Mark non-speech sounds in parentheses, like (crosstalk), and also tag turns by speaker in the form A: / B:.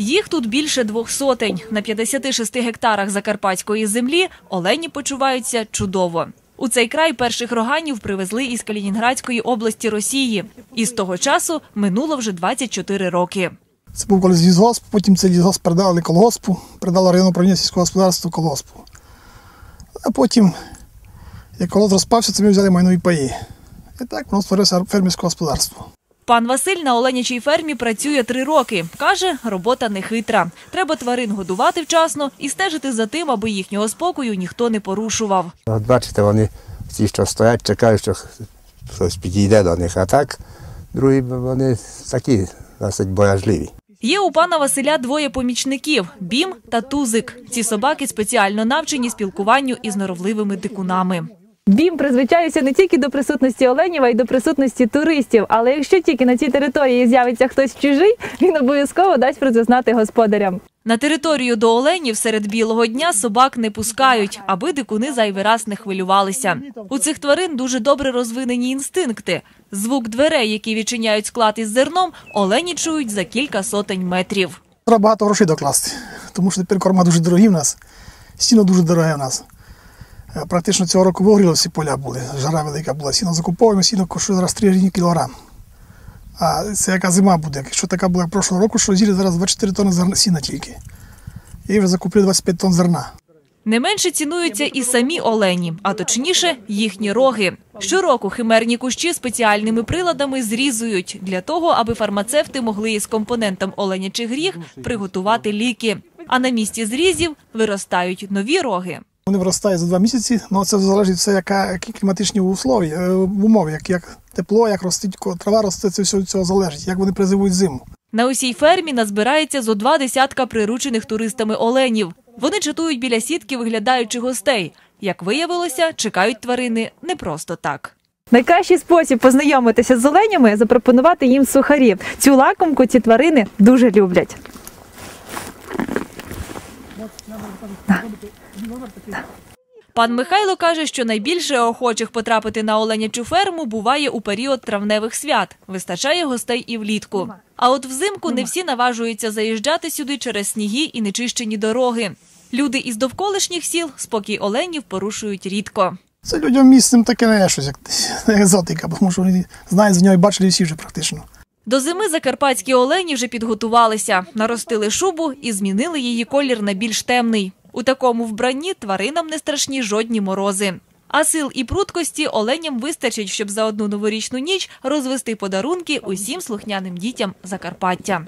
A: Їх тут більше двох сотень. На 56 гектарах закарпатської землі олені почуваються чудово. У цей край перших роганів привезли із Калінінградської області Росії. І з того часу минуло вже 24 роки.
B: Це був колись лісгосп, потім цей лісгосп передали колгоспу, передало районне управління сільського господарства колгоспу. А потім, як колгосп розпався, це ми взяли майнові паї. І так воно створилося фермерське господарство.
A: Пан Василь на оленячій фермі працює три роки. Каже, робота не хитра. Треба тварин годувати вчасно і стежити за тим, аби їхнього спокою ніхто не порушував.
C: От бачите, вони всі, що стоять, чекають, що хтось підійде до них. А так, другі вони такі досить боязливі.
A: Є у пана Василя двоє помічників бім та тузик. Ці собаки спеціально навчені спілкуванню із норовливими дикунами.
D: Бім призвичається не тільки до присутності оленів, а й до присутності туристів. Але якщо тільки на цій території з'явиться хтось чужий, він обов'язково дасть про це знати господарям.
A: На територію до оленів серед білого дня собак не пускають, аби дикуни зайвий раз не хвилювалися. У цих тварин дуже добре розвинені інстинкти. Звук дверей, які відчиняють склад із зерном, олені чують за кілька сотень метрів.
B: Треба багато грошей докласти, тому що тепер корма дуже дорогі в нас, сіно дуже дороге в нас. Е, Практично цього року вигоріли всі поля були, жара велика була. Сіно закуповуємо, сіно коштує зараз 3 гривні кілограм. А це яка зима буде. Якщо така була прошлого року, що зілі зараз 24 тонни зерна сіна тільки. І вже закупили 25 тонн зерна.
A: Не менше цінуються і самі олені, а точніше їхні роги. Щороку химерні кущі спеціальними приладами зрізують для того, аби фармацевти могли із компонентом оленячих гріх приготувати ліки. А на місці зрізів виростають нові роги.
B: Вони виростають за два місяці, але це залежить все, яка, які кліматичні условия, е, умови, як, як тепло, як ростить ко- трава росте, це все від цього залежить, як вони призивують зиму.
A: На усій фермі назбирається зо два десятка приручених туристами оленів. Вони чатують біля сітки, виглядаючи гостей. Як виявилося, чекають тварини не просто так.
D: Найкращий спосіб познайомитися з оленями запропонувати їм сухарі. Цю лакомку ці тварини дуже люблять.
A: Пан Михайло каже, що найбільше охочих потрапити на оленячу ферму буває у період травневих свят. Вистачає гостей і влітку. А от взимку не всі наважуються заїжджати сюди через сніги і нечищені дороги. Люди із довколишніх сіл спокій оленів порушують рідко.
B: Це людям місцем таке не щось, як (laughs) екзотика, тому що вони знають за нього і бачили всі вже практично.
A: До зими закарпатські олені вже підготувалися, наростили шубу і змінили її колір на більш темний. У такому вбранні тваринам не страшні жодні морози. А сил і пруткості оленям вистачить, щоб за одну новорічну ніч розвести подарунки усім слухняним дітям Закарпаття.